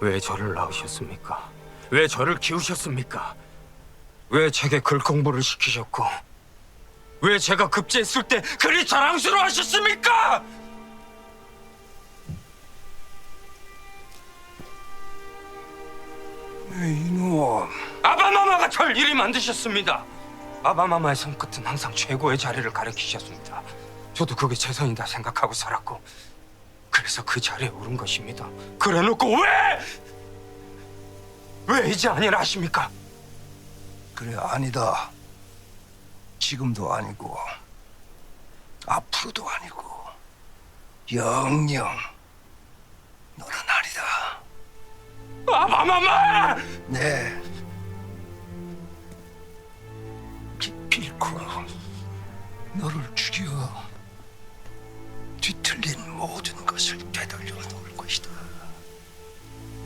왜 저를 낳으셨습니까? 왜 저를 키우셨습니까? 왜 제게 글 공부를 시키셨고 왜 제가 급제했을 때 그리 자랑스러워 하셨습니까? 이놈 아바마마가 절 이리 만드셨습니다. 아바마마의 손끝은 항상 최고의 자리를 가리키셨습니다. 저도 그게 최선이다 생각하고 살았고 그래서 그 자리에 오른 것입니다. 그래놓고 왜? 왜 이제 아니라 하십니까? 그래 아니다. 지금도 아니고 앞으로도 아니고 영영 너는 아니다. 아마마마! 네. 기- 필코 너를 죽여 뒤틀린 모든